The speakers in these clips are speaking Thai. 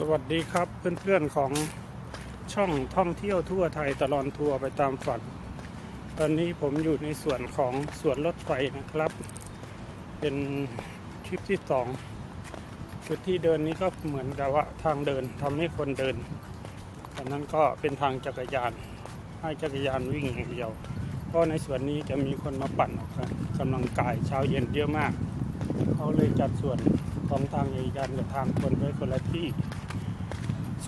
สวัสดีครับเพื่อนๆของช่องท่องเที่ยวทั่วไทยตลอดทัวร์ไปตามฝัน ตอนนี้ผมอยู่ในส่วนของสวนรถไฟนะครับ เป็นทริปที่สองจุดที่เดินนี้ก็เหมือนกับว่าทางเดินทำให้คนเดินอันนั้นก็เป็นทางจักรยาน ให้จักรยานวิ่งอย่างเดียว เพราะในสวนนี้จะมีคนมาปั่นออกกำลังกายเช้าเย็นเยอะมาก เขาเลยจัดส่วนของทางจักรยานกับทางคนไว้คนละที่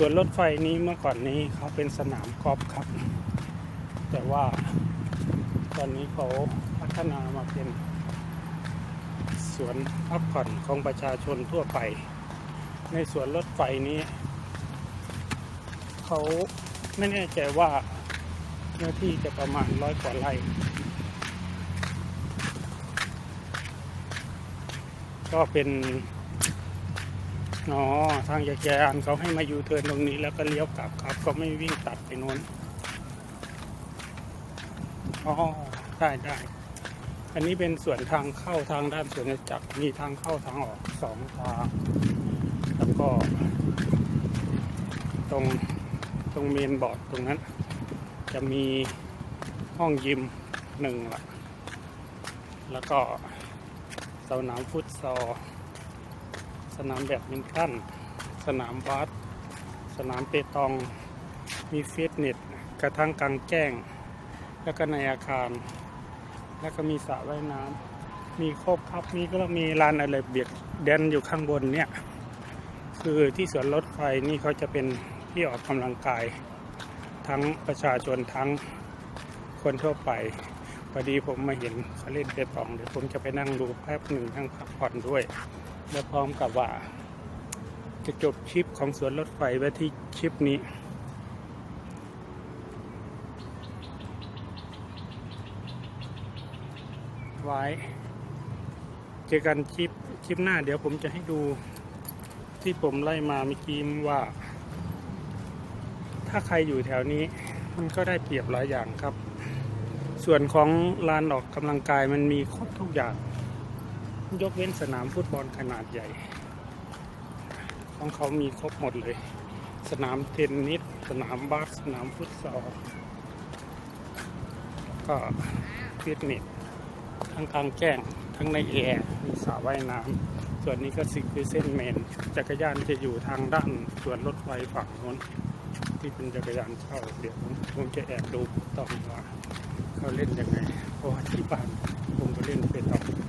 ส่วนรถไฟนี้เมื่อก่อนนี้เขาเป็นสนามกอล์ฟครับ แต่ว่าตอนนี้เขาพัฒนามาเป็นสวนพักผ่อนของประชาชนทั่วไป ในสวนรถไฟนี้เขาไม่แน่ใจว่าเนื้อที่จะประมาณร้อยกว่าไร่ก็เป็น อ๋อทางจักรยานเขาให้มาอยู่เทินตรงนี้แล้วก็เลี้ยวกลับครับเขาไม่วิ่งตัดไปโน้นอ๋อได้ได้ อันนี้เป็นส่วนทางเข้าทางด้านสวนจักรมีทางเข้าทางออกสองทาง แล้วก็ ตรงตรงเมนบอร์ดตรงนั้น จะมีห้องยิมหนึ่งละแล้วก็สนามฟุตซอล สนามแบดมินตัน สนามบาสสนามเปตอง มีฟิตเนสกระทั่งกลางแจ้ง แล้วก็ในอาคาร แล้วก็มีสระว่ายน้ำมีครบครับมีก็มีลานอะไรเบียดแดนอยู่ข้างบนเนี่ยคือที่สวนรถไฟนี่เขาจะเป็นที่ออกกำลังกาย ทั้งประชาชนทั้งคนทั่วไปพอดีผมมาเห็นเขาเล่นเปตองเดี๋ยวผมจะไปนั่งดูแป๊บหนึ่งนั่งพักผ่อนด้วย และพร้อมกับว่า จะจบคลิปของสวนรถไฟไว้ที่คลิปนี้ไว้เจอกันคลิปคลิปหน้าเดี๋ยวผมจะให้ดูที่ผมไล่มาเมื่อกี้ว่า ถ้าใครอยู่แถวนี้มันก็ได้เปรียบหลายอย่างครับ ส่วนของลานออกกำลังกายมันมีครบทุกอย่าง ยกเว้นสนามฟุตบอลขนาดใหญ่ ของเขามีครบหมดเลย สนามเทนนิส สนามบาส สนามฟุตซอล ก็ฟิตเนส ทั้งกลางแจ้ง ทั้งในแอร์ มีสระว่ายน้ำ ส่วนนี้ก็สิคือเส้นเมน จักรยานจะอยู่ทางด้านส่วนรถไฟฝั่งโน้น ที่เป็นจักรยานเช่าเดี๋ยวผมจะแอบดูต่อว่าเขาเล่นยังไง เพราะว่าที่บ้านผมก็เล่นเป็นต่อก